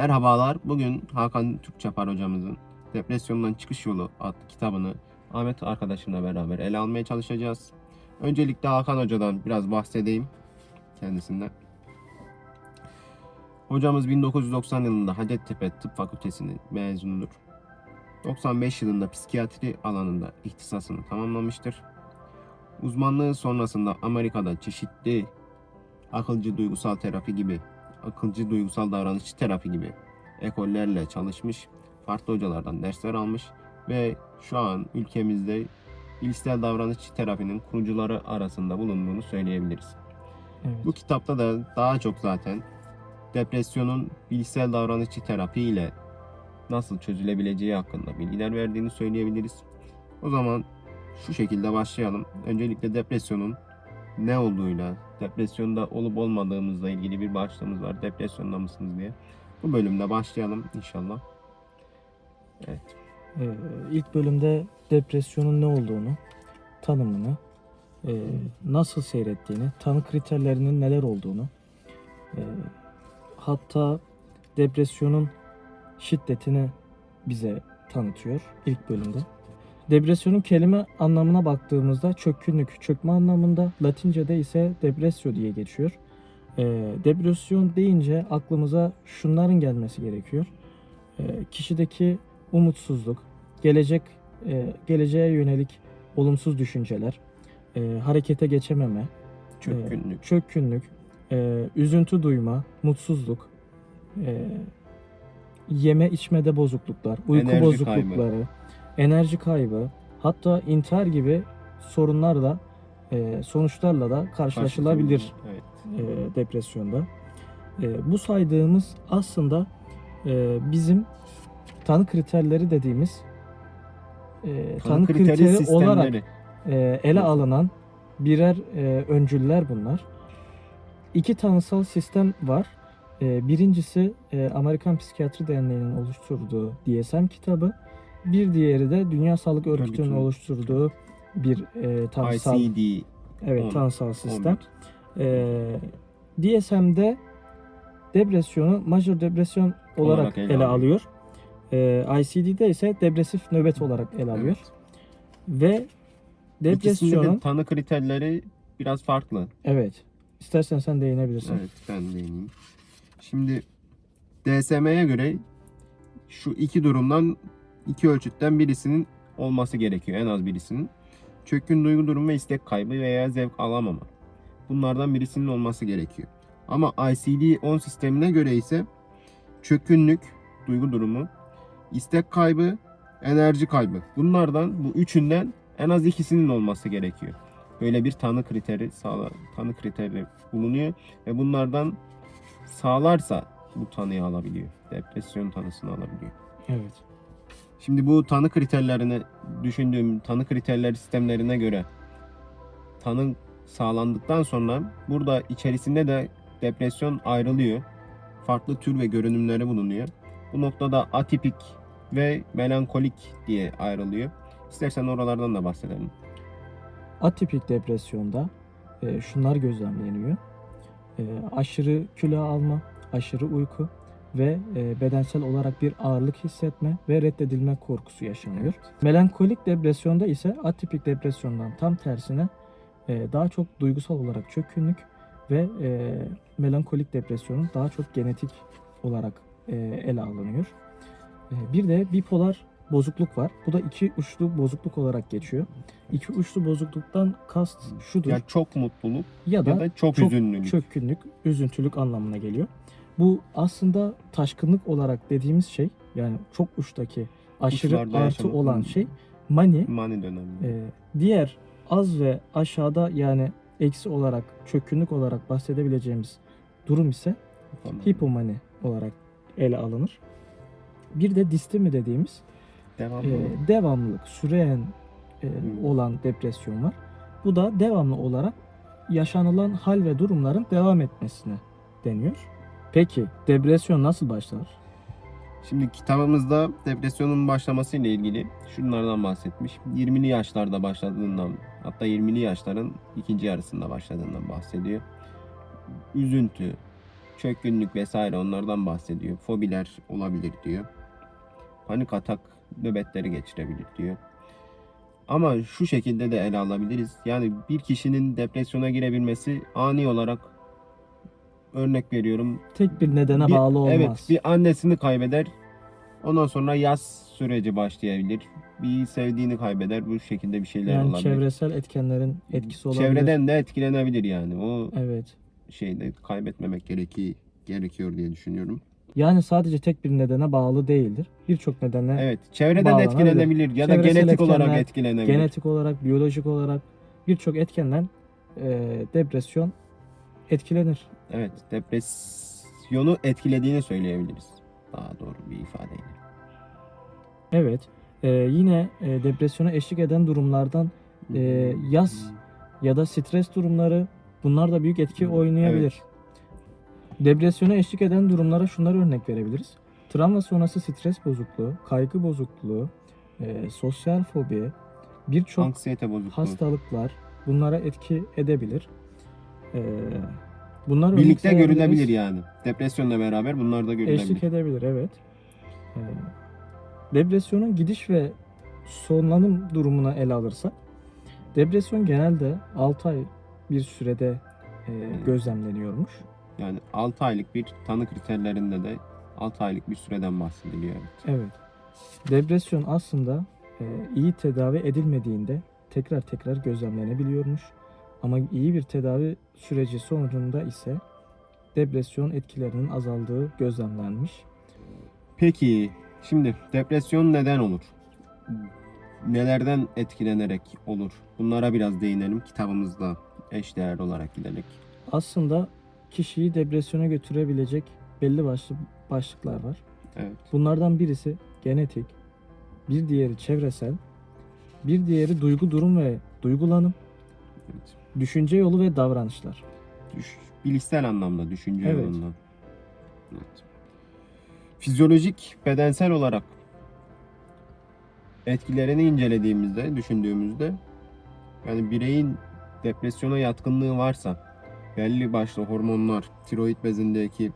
Merhabalar. Bugün Hakan Türkçapar hocamızın Depresyondan Çıkış Yolu adlı kitabını Ahmet arkadaşımla beraber ele almaya çalışacağız. Öncelikle Hakan hocadan biraz bahsedeyim kendisinden. Hocamız 1990 yılında Hacettepe Tıp Fakültesinin mezunudur. 95 yılında psikiyatri alanında ihtisasını tamamlamıştır. Uzmanlığı sonrasında Amerika'da çeşitli akılcı duygusal terapi gibi, akılcı duygusal davranışçı terapi gibi ekollerle çalışmış, farklı hocalardan dersler almış ve şu an ülkemizde bilişsel davranışçı terapinin kurucuları arasında bulunduğunu söyleyebiliriz. Evet. Bu kitapta da daha çok zaten depresyonun bilişsel davranışçı terapi ile nasıl çözülebileceği hakkında bilgiler verdiğini söyleyebiliriz. O zaman şu şekilde başlayalım. Öncelikle depresyonun ne olduğuyla, depresyonda olup olmadığımızla ilgili bir başlığımız var. Depresyonda mısınız diye. Bu bölümde başlayalım inşallah. Evet. Ee, ilk bölümde depresyonun ne olduğunu, tanımını, e, nasıl seyrettiğini, tanı kriterlerinin neler olduğunu, e, hatta depresyonun şiddetini bize tanıtıyor ilk bölümde. Depresyonun kelime anlamına baktığımızda çökkünlük, çökme anlamında, Latince'de ise depresio diye geçiyor. E, depresyon deyince aklımıza şunların gelmesi gerekiyor. E, kişideki umutsuzluk, gelecek e, geleceğe yönelik olumsuz düşünceler, e, harekete geçememe, Çökkünlük. e, çökkünlük, e, üzüntü duyma, mutsuzluk, e, yeme içmede bozukluklar, uyku Enerji bozuklukları, enerji kaybı, hatta intihar gibi sorunlarla e, sonuçlarla da karşılaşılabilir Evet. e, depresyonda. E, bu saydığımız aslında e, bizim tanı kriterleri dediğimiz e, tanı, kriteri, olarak e, ele alınan birer e, öncüller bunlar. İki tanısal sistem var. E, birincisi e, Amerikan Psikiyatri Derneği'nin oluşturduğu DSM kitabı. Bir diğeri de Dünya Sağlık Örgütü'nün oluşturduğu bir e, tanısal ICD evet on- tanısal sistem. 14. Ee, DSM'de depresyonu major depresyon olarak, Olarak ele ele, alıyor. alıyor. Ee, ICD'de ise depresif nöbet olarak ele alıyor. Evet. Ve İkisinde depresyonun de tanı kriterleri biraz farklı. evet. İstersen sen değinebilirsin. Evet ben değineyim. Şimdi DSM'ye göre şu iki durumdan iki ölçütten birisinin olması gerekiyor. En az birisinin. Çökkün duygu durumu ve istek kaybı veya zevk alamama. Bunlardan birisinin olması gerekiyor. Ama ICD-10 sistemine göre ise çökkünlük, duygu durumu, istek kaybı, enerji kaybı. Bunlardan bu üçünden en az ikisinin olması gerekiyor. Böyle bir tanı kriteri sağla, tanı kriteri bulunuyor ve bunlardan sağlarsa bu tanıyı alabiliyor. Depresyon tanısını alabiliyor. Evet. Şimdi bu tanı kriterlerini düşündüğüm tanı kriterleri sistemlerine göre tanı sağlandıktan sonra burada içerisinde de depresyon ayrılıyor. Farklı tür ve görünümleri bulunuyor. Bu noktada atipik ve melankolik diye ayrılıyor. İstersen oralardan da bahsedelim. Atipik depresyonda e, şunlar gözlemleniyor. E, aşırı kilo alma, aşırı uyku ve e, bedensel olarak bir ağırlık hissetme ve reddedilme korkusu yaşanıyor. Melankolik depresyonda ise atipik depresyondan tam tersine e, daha çok duygusal olarak çökkünlük ve e, melankolik depresyonun daha çok genetik olarak e, ele alınıyor. E, bir de bipolar bozukluk var. Bu da iki uçlu bozukluk olarak geçiyor. İki uçlu bozukluktan kast şudur. Ya çok mutluluk ya da, ya da çok, çok üzünlülük. çökkünlük, üzüntülük anlamına geliyor. Bu aslında taşkınlık olarak dediğimiz şey yani çok uçtaki aşırı Uçlarda artı yaşanan- olan şey mani. Mani dönemi. Ee, diğer az ve aşağıda yani eksi olarak çökkünlük olarak bahsedebileceğimiz durum ise Tamam. hipomani olarak ele alınır. Bir de distemi dediğimiz Devamlı. e, devamlılık, süreyen e, Hmm. olan depresyon var. Bu da devamlı olarak yaşanılan hal ve durumların devam etmesine deniyor. Peki depresyon nasıl başlar? Şimdi kitabımızda depresyonun başlaması ile ilgili şunlardan bahsetmiş. 20'li yaşlarda başladığından hatta 20'li yaşların ikinci yarısında başladığından bahsediyor. Üzüntü, çökkünlük vesaire onlardan bahsediyor. Fobiler olabilir diyor. Panik atak nöbetleri geçirebilir diyor. Ama şu şekilde de ele alabiliriz. Yani bir kişinin depresyona girebilmesi ani olarak örnek veriyorum. Tek bir nedene bir- bağlı olmaz. Evet, bir annesini kaybeder. Ondan sonra yaz süreci başlayabilir. Bir sevdiğini kaybeder. Bu şekilde bir şeyler yani olabilir. çevresel etkenlerin etkisi olabilir. Çevreden de etkilenebilir yani. O Evet. şeyde kaybetmemek gereki gerekiyor diye düşünüyorum. Yani sadece tek bir nedene bağlı değildir. Birçok nedene Evet, çevreden Bağlanabilir. etkilenebilir ya da genetik olarak etkilenebilir. genetik olarak, biyolojik olarak birçok etkenden e, depresyon etkilenir. Evet, depresyonu etkilediğini söyleyebiliriz. Daha doğru bir ifadeyle. Evet. e, yine e, depresyona eşlik eden durumlardan e, yaz ya da stres durumları bunlar da büyük etki oynayabilir. Depresyona eşlik eden durumlara şunları örnek verebiliriz. Travma sonrası stres bozukluğu, kaygı bozukluğu, e, sosyal fobi, birçok hastalıklar bunlara etki edebilir. E, bunlar Birlikte örnek görülebilir yani. Depresyonla beraber bunlar da görülebilir. Eşlik edebilir evet. E, depresyonun gidiş ve sonlanım durumuna ele alırsak depresyon genelde 6 ay bir sürede e, gözlemleniyormuş. Yani 6 aylık bir tanı kriterlerinde de 6 aylık bir süreden bahsediliyor. Evet. Evet. Depresyon aslında e, iyi tedavi edilmediğinde tekrar tekrar gözlemlenebiliyormuş. Ama iyi bir tedavi süreci sonucunda ise depresyon etkilerinin azaldığı gözlemlenmiş. Peki şimdi depresyon neden olur? Nelerden etkilenerek olur? Bunlara biraz değinelim kitabımızda eşdeğer olarak giderek. Aslında kişiyi depresyona götürebilecek belli başlı başlıklar var. Evet. Bunlardan birisi genetik, bir diğeri çevresel, bir diğeri duygu durum ve duygulanım, evet. Düşünce yolu ve davranışlar. Düş, bilişsel anlamda, düşünce Evet. yolundan. Evet. Fizyolojik, bedensel olarak etkilerini incelediğimizde, düşündüğümüzde yani bireyin depresyona yatkınlığı varsa belli başlı hormonlar, tiroid bezindeki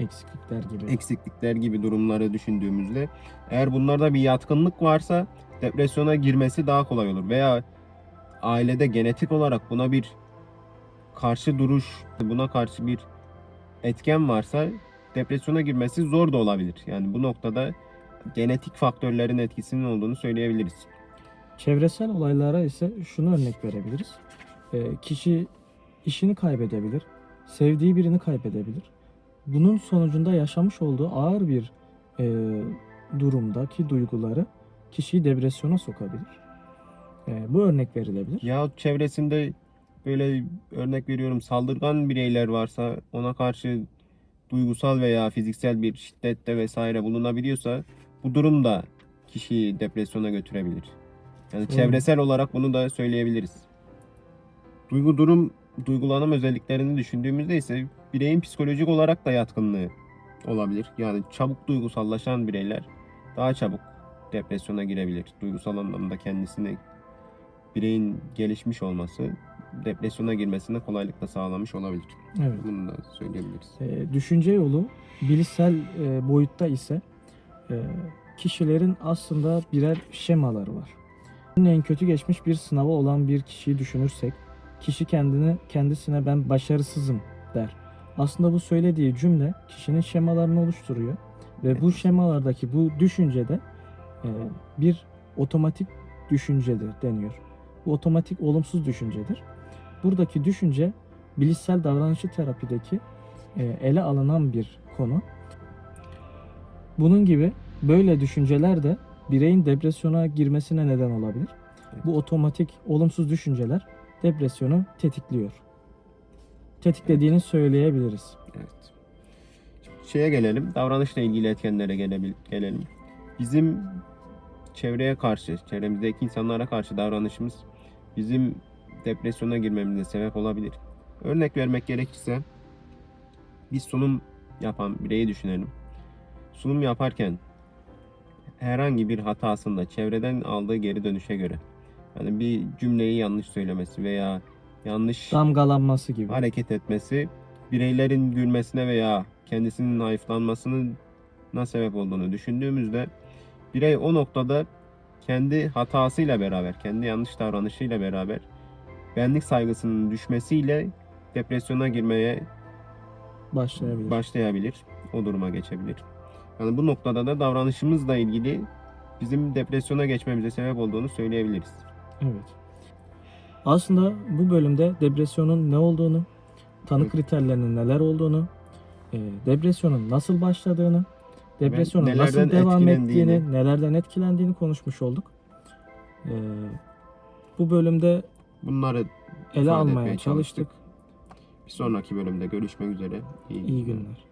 Eksiklikler gibi. eksiklikler gibi durumları düşündüğümüzde eğer bunlarda bir yatkınlık varsa depresyona girmesi daha kolay olur veya ailede genetik olarak buna bir karşı duruş, buna karşı bir etken varsa depresyona girmesi zor da olabilir. Yani bu noktada genetik faktörlerin etkisinin olduğunu söyleyebiliriz. Çevresel olaylara ise şunu örnek verebiliriz. Ee, kişi işini kaybedebilir, sevdiği birini kaybedebilir. Bunun sonucunda yaşamış olduğu ağır bir e, durumdaki duyguları kişiyi depresyona sokabilir. E, bu örnek verilebilir. Yahut çevresinde böyle örnek veriyorum saldırgan bireyler varsa ona karşı duygusal veya fiziksel bir şiddette vesaire bulunabiliyorsa bu durum da kişiyi depresyona götürebilir. Yani Doğru. çevresel olarak bunu da söyleyebiliriz. Duygu durum duygulanım özelliklerini düşündüğümüzde ise bireyin psikolojik olarak da yatkınlığı olabilir. Yani çabuk duygusallaşan bireyler daha çabuk depresyona girebilir. Duygusal anlamda kendisini bireyin gelişmiş olması depresyona girmesine kolaylıkla sağlamış olabilir. Evet. Bunu da söyleyebiliriz. E, düşünce yolu bilişsel e, boyutta ise e, kişilerin aslında birer şemaları var. Örneğin kötü geçmiş bir sınavı olan bir kişiyi düşünürsek kişi kendini kendisine ben başarısızım der. Aslında bu söylediği cümle kişinin şemalarını oluşturuyor ve bu şemalardaki bu düşüncede e, bir otomatik düşüncedir deniyor. Bu otomatik olumsuz düşüncedir. Buradaki düşünce bilişsel davranışçı terapideki e, ele alınan bir konu. Bunun gibi böyle düşünceler de bireyin depresyona girmesine neden olabilir. Evet. Bu otomatik olumsuz düşünceler depresyonu tetikliyor. Tetiklediğini söyleyebiliriz. Evet. Şeye gelelim. Davranışla ilgili etkenlere gelelim. Bizim çevreye karşı, çevremizdeki insanlara karşı davranışımız bizim depresyona girmemize sebep olabilir. Örnek vermek gerekirse bir sunum yapan bireyi düşünelim. Sunum yaparken herhangi bir hatasında çevreden aldığı geri dönüşe göre yani bir cümleyi yanlış söylemesi veya yanlış Damgalanması gibi. hareket etmesi bireylerin gülmesine veya kendisinin hayıflanmasının na sebep olduğunu düşündüğümüzde birey o noktada kendi hatasıyla beraber, kendi yanlış davranışıyla beraber benlik saygısının düşmesiyle depresyona girmeye Başlayabilir. başlayabilir. O duruma geçebilir. Yani bu noktada da davranışımızla ilgili bizim depresyona geçmemize sebep olduğunu söyleyebiliriz. Evet. Aslında bu bölümde depresyonun ne olduğunu, tanı Evet. kriterlerinin neler olduğunu, e, depresyonun nasıl başladığını, depresyonun nasıl devam ettiğini, nelerden etkilendiğini konuşmuş olduk. E, bu bölümde Bunları ele almaya etmeye çalıştık. Bir sonraki bölümde görüşmek üzere. İyi İyi günler.